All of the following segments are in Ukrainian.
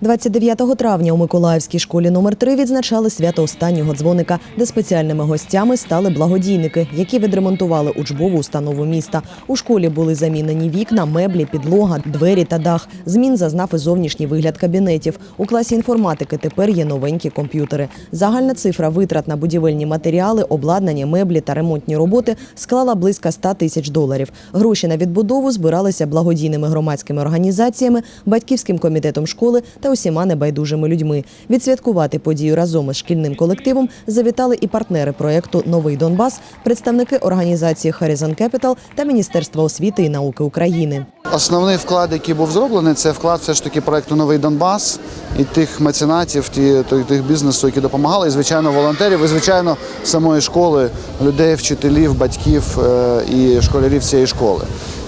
29 травня у Миколаївській школі номер 3 відзначали свято останнього дзвоника, де спеціальними гостями стали благодійники, які відремонтували учбову установу міста. У школі були замінені вікна, меблі, підлога, двері та дах. Змін зазнав і зовнішній вигляд кабінетів. У класі інформатики тепер є новенькі комп'ютери. Загальна цифра витрат на будівельні матеріали, обладнання, меблі та ремонтні роботи склала близько 100 тисяч доларів. Гроші на відбудову збиралися благодійними громадськими організаціями, батьківським комітетом школи та усіма небайдужими людьми. Відсвяткувати подію разом із шкільним колективом завітали і партнери проєкту Новий Донбас, представники організації Horizon Capital та Міністерства освіти і науки України. Основний вклад, який був зроблений, це вклад все ж таки проекту Новий Донбас і тих меценатів, ті, тих- бізнесу, які допомагали, і звичайно, волонтерів, і звичайно, самої школи, людей, вчителів, батьків е, і школярів цієї школи.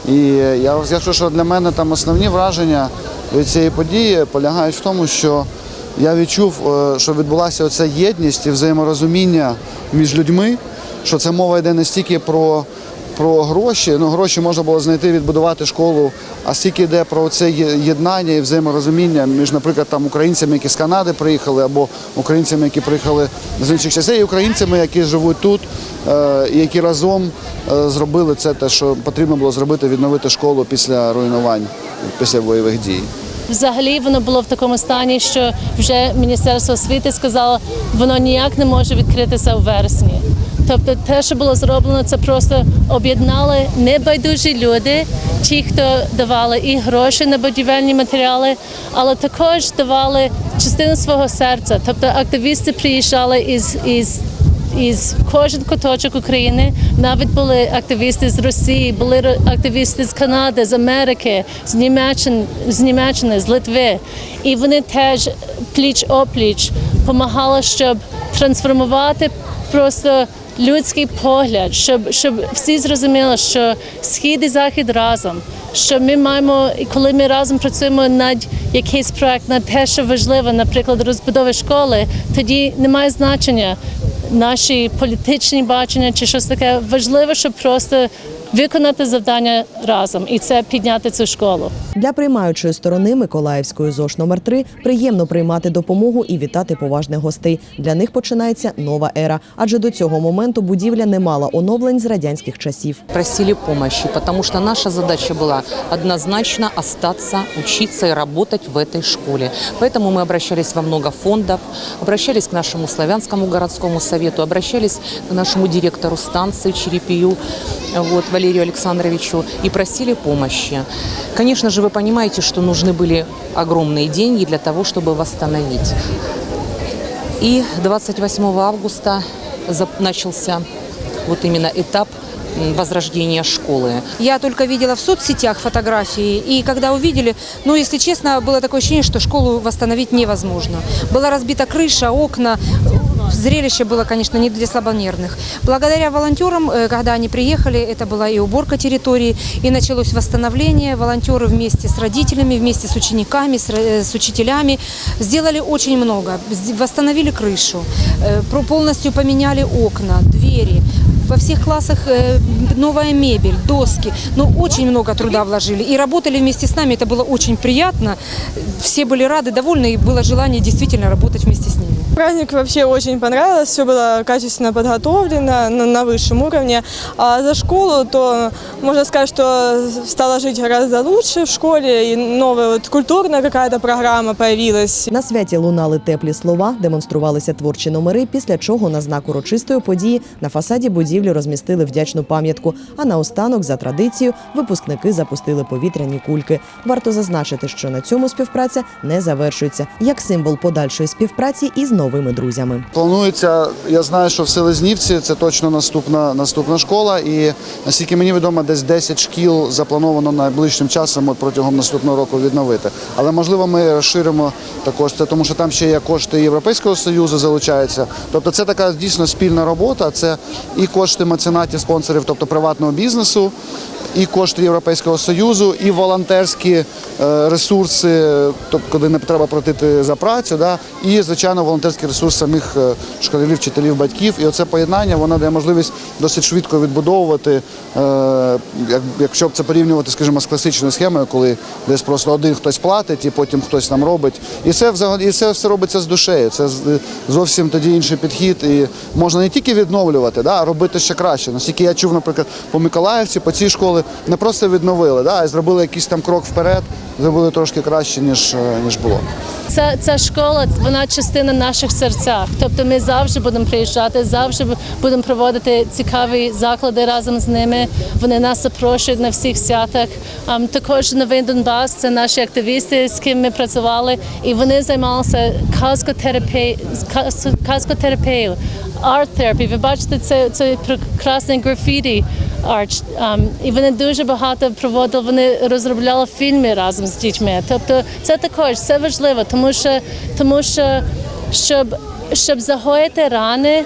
І я скажу, що для мене там основні враження від цієї події полягають в тому, що я відчув, е, що відбулася оця єдність і взаєморозуміння між людьми, що це мова йде не стільки про про гроші. Ну, гроші можна було знайти, відбудувати школу. А стільки йде про це єднання і взаєморозуміння між, наприклад, там українцями, які з Канади приїхали, або українцями, які приїхали з інших частей, і українцями, які живуть тут, е, і які разом е, зробили це, те, що потрібно було зробити, відновити школу після руйнувань, після бойових дій. Взагалі воно було в такому стані, що вже Міністерство освіти сказало, воно ніяк не може відкритися у вересні. Тобто те, що було зроблено, це просто об'єднали небайдужі люди, ті, хто давали і гроші на будівельні матеріали, але також давали частину свого серця. Тобто активісти приїжджали із, із із кожен куточок України навіть були активісти з Росії, були активісти з Канади, з Америки, з Німеччини, з Німеччини, з Литви. І вони теж пліч опліч допомагали, щоб трансформувати просто людський погляд, щоб, щоб всі зрозуміли, що схід і захід разом. Що ми маємо, і коли ми разом працюємо над якийсь проект, над те, що важливо, наприклад, розбудови школи, тоді немає значення наші політичні бачення чи щось таке. Важливо, щоб просто виконати завдання разом і це підняти цю школу. Для приймаючої сторони Миколаївської ЗОШ номер 3 приємно приймати допомогу і вітати поважних гостей. Для них починається нова ера, адже до цього моменту будівля не мала оновлень з радянських часів. просили помощи, потому что наша задача была однозначно остаться, учиться и работать в этой школе. Поэтому мы обращались во много фондов, обращались к нашему славянскому городскому совету, обращались к нашему директору станции Черепию, вот, Валерию Александровичу, и просили помощи. Конечно же, вы понимаете, что нужны были огромные деньги для того, чтобы восстановить. И 28 августа начался вот именно этап возрождения школы. Я только видела в соцсетях фотографии, и когда увидели, ну, если честно, было такое ощущение, что школу восстановить невозможно. Была разбита крыша, окна, Зрелище было, конечно, не для слабонервных. Благодаря волонтерам, э, когда они приехали, это была и уборка территории, и началось восстановление. Волонтеры вместе с родителями, вместе с учениками, с, с учителями сделали очень много. Восстановили крышу, э, полностью поменяли окна, двери. Во всех классах э, новая мебель, доски. Ну, очень много труда вложили. И работали вместе с нами. Это было очень приятно. Все были рады, довольны, и было желание действительно работать вместе с ними. Праздник вообще очень понравилось, все было качественно подготовлено на, высшем уровне. А за школу, то можно сказать, что стало жить гораздо лучше в школе, и новая вот культурная какая-то программа появилась. На святі лунали теплі слова, демонструвалися творчі номери, після чого на знак урочистої події на фасаді будівлі розмістили вдячну пам'ятку. А наостанок, за традицією, випускники запустили повітряні кульки. Варто зазначити, що на цьому співпраця не завершується як символ подальшої співпраці із новими друзями. Планується, я знаю, що в Селезнівці це точно наступна, наступна школа. І наскільки мені відомо, десь 10 шкіл заплановано найближчим часом от протягом наступного року відновити. Але можливо ми розширимо також це, тому що там ще є кошти Європейського Союзу залучаються. Тобто це така дійсно спільна робота. Це і кошти меценатів, спонсорів, тобто приватного бізнесу, і кошти Європейського Союзу, і волонтерські е, ресурси, тобто коли не треба платити за працю, да, і звичайно волонтерський ресурс самих е, школярів, вчителів, батьків. І оце поєднання воно дає можливість досить швидко відбудовувати, е, якщо б це порівнювати, скажімо, з класичною схемою, коли десь просто один хтось платить і потім хтось там робить. І це взагалі і це все робиться з душею. Це зовсім тоді інший підхід. І можна не тільки відновлювати, да, а робити ще краще. Наскільки я чув, наприклад, по Миколаївці, по цій школі не просто відновили, да, а зробили якийсь там крок вперед, зробили трошки краще, ніж, е, ніж було. Ця, ця школа вона частина наших серцях. Тобто ми завжди будемо приїжджати, завжди будемо проводити цікаві заклади разом з ними. Вони нас запрошують на всіх святах. Також новий Донбас це наші активісти, з ким ми працювали, і вони займалися казкотерапією, казкотерапією, арт-терапією. Ви бачите, це, це прекрасний графіті арт. Ам, і вони дуже багато проводили, вони розробляли фільми разом з дітьми. Тобто це також це важливо, тому що тому що щоб, щоб загоїти рани.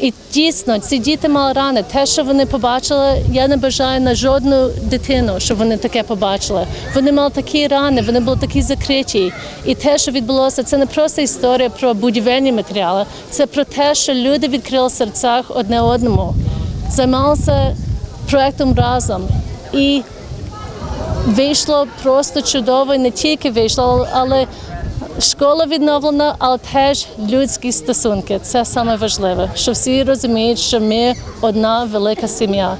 І дійсно, ці діти мали рани. Те, що вони побачили, я не бажаю на жодну дитину, щоб вони таке побачили. Вони мали такі рани, вони були такі закриті. І те, що відбулося, це не просто історія про будівельні матеріали, це про те, що люди відкрили серцях одне одному, займалися проектом разом. І вийшло просто чудово, не тільки вийшло, але школа відновлена, але теж людські стосунки. Це саме важливе, що всі розуміють, що ми одна велика сім'я.